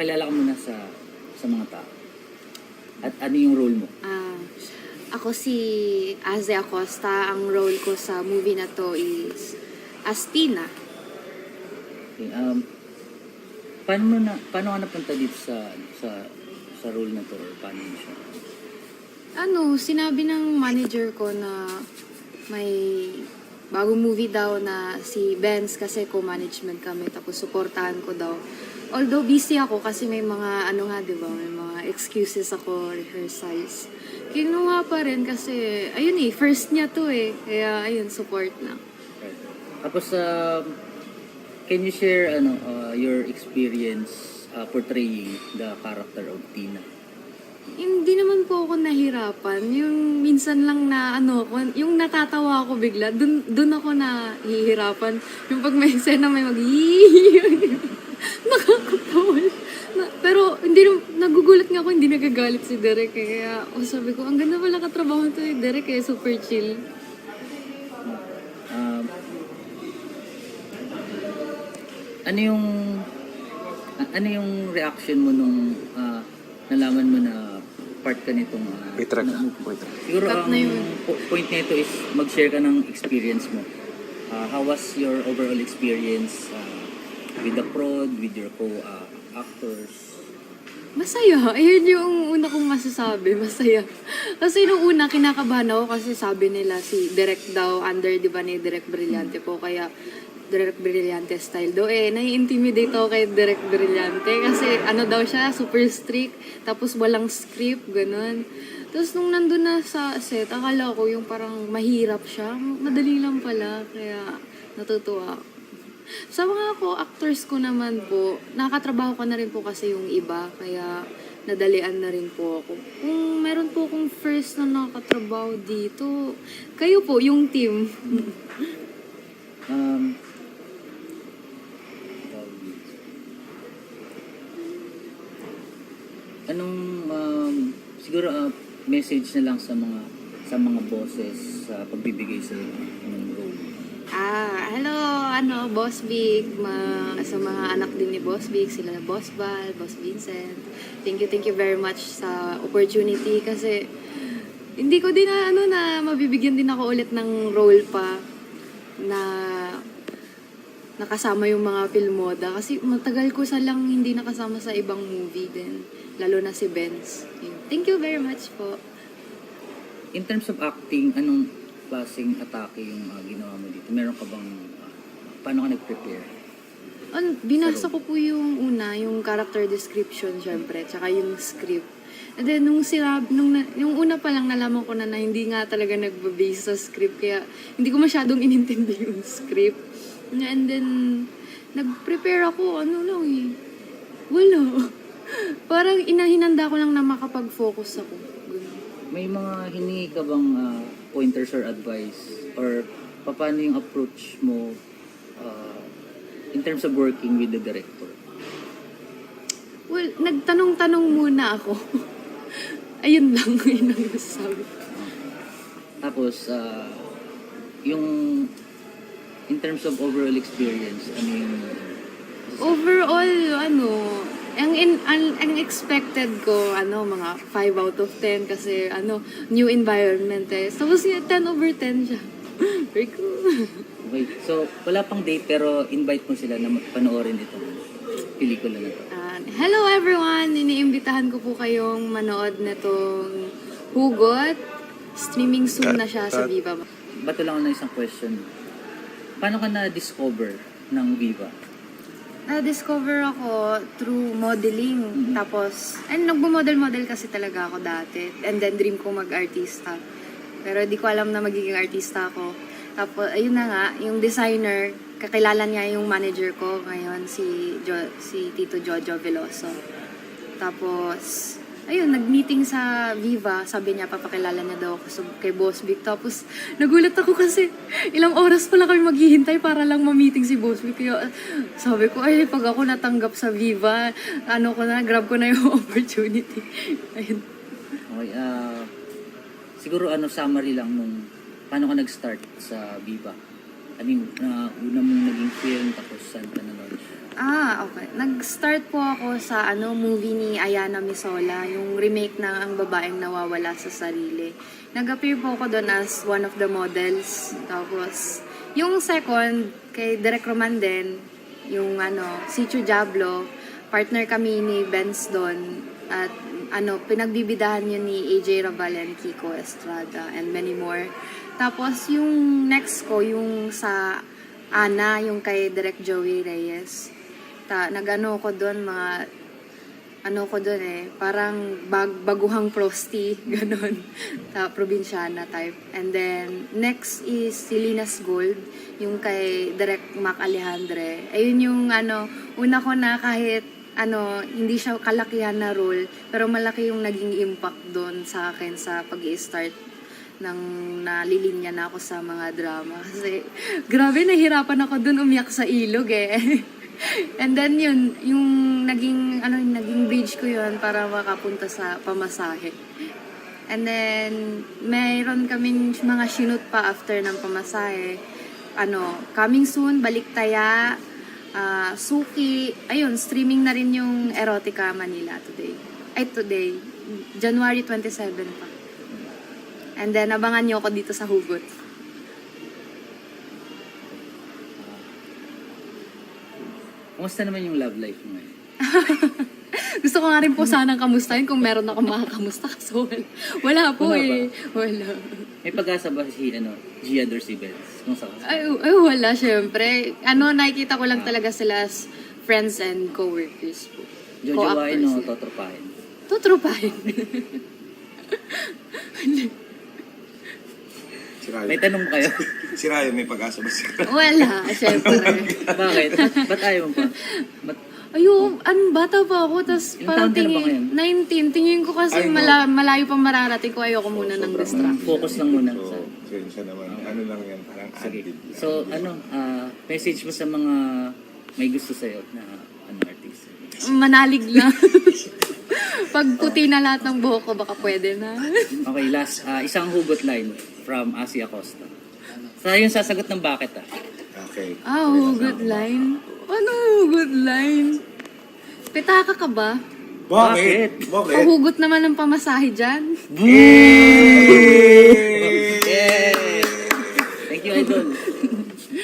Pakilala ka muna sa sa mga tao. At ano yung role mo? Ah, ako si Aze Acosta. Ang role ko sa movie na to is Astina. Okay, um, paano mo na paano ka napunta dito sa sa sa role na to or paano mo siya? Ano, sinabi ng manager ko na may bagong movie daw na si Benz kasi co-management kami tapos suportahan ko daw. Although busy ako kasi may mga ano nga 'di ba, may mga excuses ako, rehearsals. Kinuha pa rin kasi ayun eh, first niya to eh. Kaya ayun, support na. Tapos um, can you share ano uh, your experience uh, portraying the character of Tina? Hindi naman po ako nahirapan. Yung minsan lang na ano, yung natatawa ako bigla, dun, dun ako na hihirapan. Yung pag may scena may mag Nakakatawa. Na, pero hindi nam- nagugulat nga ako hindi nagagalit si Derek eh. Kaya oh, sabi ko, ang ganda pala katrabaho to eh. Derek eh, super chill. Um, ano yung ano yung reaction mo nung ah, nalaman mo na part ka nitong uh, Wait, track. Wait, track. Siguro Cut ang na yun. po- point nito is mag-share ka ng experience mo. Ah, how was your overall experience ah, with the prod, with your co-actors? Masaya. Ayun yung una kong masasabi. Masaya. Kasi nung una, kinakabahan ako kasi sabi nila si Direk daw, under di ba ni Direk Brillante po. Kaya Direk Brillante style daw. Eh, nai-intimidate ako kay Direk Brillante. Kasi ano daw siya, super strict. Tapos walang script, ganun. Tapos nung nandun na sa set, akala ko yung parang mahirap siya. Madali lang pala. Kaya natutuwa ako. Sa mga ko, actors ko naman po, nakatrabaho ko na rin po kasi yung iba, kaya nadalian na rin po ako. Kung meron po akong first na nakatrabaho dito, kayo po, yung team. Um, anong um, siguro ah, message na lang sa mga sa mga bosses sa pagbibigay sa ng role? Ah, hello, ano, Boss Vic, ma, sa mga anak din ni Boss Vic, sila Boss Val, Boss Vincent. Thank you, thank you very much sa opportunity kasi hindi ko din na, ano, na mabibigyan din ako ulit ng role pa na nakasama yung mga filmoda kasi matagal ko sa lang hindi nakasama sa ibang movie din lalo na si Benz. Thank you very much po. In terms of acting, anong klaseng atake yung ah, ginawa mo dito? Meron ka bang paano ka nag-prepare? An, binasa ko po yung una, yung character description syempre, tsaka yung script. And then, nung sirab, nung, na- yung una pa lang nalaman ko na na hindi nga talaga nagbe-base sa script, kaya hindi ko masyadong inintindi yung script. And then, nag-prepare ako, ano lang eh, wala. Parang inahinanda ko lang na makapag-focus ako. May mga hiningi ka bang ah, pointers or advice? Or pa- paano yung approach mo ah, in terms of working with the director? Well, nagtanong-tanong muna ako. Ayun lang, yun ang masasabi ko. Tapos, ah, yung in terms of overall experience, ano yung Overall, ano, ang, in, ang, ang expected ko, ano, mga 5 out of 10 kasi, ano, new environment eh. Tapos yun, 10 over 10 siya. Very cool. Okay, so wala pang date pero invite mo sila na panoorin itong pelikula na to. Ah, hello everyone! Iniimbitahan ko po kayong manood netong Hugot. Streaming soon na siya sa Viva. Bato lang ako ng isang question. Paano ka na-discover ng Viva? Na-discover ako through modeling. Tapos, and nagbo-model-model kasi talaga ako dati. And then, dream ko mag-artista. Pero di ko alam na magiging artista ako. Tapos, ayun na nga, yung designer, kakilala niya yung manager ko ngayon, si, jo, si Tito Jojo Veloso. Tapos, ayun, nag-meeting sa Viva. Sabi niya, papakilala niya daw ako sa- kay Boss Vic. Tapos, nagulat ako kasi ilang oras pala kami maghihintay para lang ma-meeting si Boss Vic. Kaya sabi ko, ay, pag ako natanggap sa Viva, ano ko na, grab ko na yung opportunity. Ayun. Okay, ah siguro ano summary lang nung paano ka nag-start sa Viva? Ano yung uh, una mong naging film tapos saan ka na-launch? Ah, okay. Nag-start po ako sa ano movie ni Ayana Misola, yung remake ng Ang Babaeng Nawawala sa Sarili. Nag-appear po ako doon as one of the models. Tapos, yung second, kay Derek Roman din, yung ano, si Diablo, partner kami ni Benz doon. At ano, pinagbibidahan yun ni AJ Raval and Kiko Estrada and many more. Tapos, yung next ko, yung sa Ana, yung kay Direk Joey Reyes. Ta, nag-ano ko doon, mga, ano ko doon eh, parang bag, baguhang prosti, ganun. Ta, probinsyana type. And then, next is Silinas Gold, yung kay Direk Mac Alejandre. Ayun yung, ano, una ko na kahit, ano, hindi siya kalakihan na role, pero malaki yung naging impact doon sa akin sa pag start nang nalilinya na ako sa mga drama. Kasi, grabe, nahirapan ako dun umiyak sa ilog eh. And then yun, yung naging, ano, yung naging bridge ko yun para makapunta sa pamasahe. And then, mayroon kaming mga sinut pa after ng pamasahe. Ano, coming soon, Baliktaya, ah, Suki, ayun, streaming na rin yung Erotica Manila today. Ay, today. January 27 pa. And then, abangan nyo ako dito sa Hugot. Kumusta naman yung love life mo ngayon? Gusto ko nga rin po sanang kamustahin kung meron ako makakamusta kasi wala, wala po Wala eh. Wala. May pag-asa ba si ano, Gia Benz? Kung sa Ay, ay, wala syempre. Ano, nakikita ko lang talaga sila as friends and co-workers po. Jojowain o Co-actors. totropahin? Tutrupahin. Si Ryan. May tanong kayo. Si Ryan, may pag-asa ba si Ryan? wala, syempre. Bakit? Ba't ayaw mo pa? Ba't Ayo, an bata pa ako, tapos Ilang parang taon ka na ba tingin, 19, tingin ko kasi Ay, no. mala, malayo pang mararating ko, ayoko muna ng Sobrang distract. focus lang muna So, sa... siya naman. Ano lang yan, parang Sige. lang. So, ano, ah, message mo sa mga may gusto sa'yo na ano, artist? Manalig lang. Pag puti na lahat ng buhok ko, baka pwede na. Okay, last, ah, isang hugot line from Asia Costa. Sa yung sasagot ng bakit ah. Okay. Ah, oh, good line. Ano, good line? Pitaka ka ba? Bakit? Bakit? Pahugot naman ng pamasahe dyan. Yay!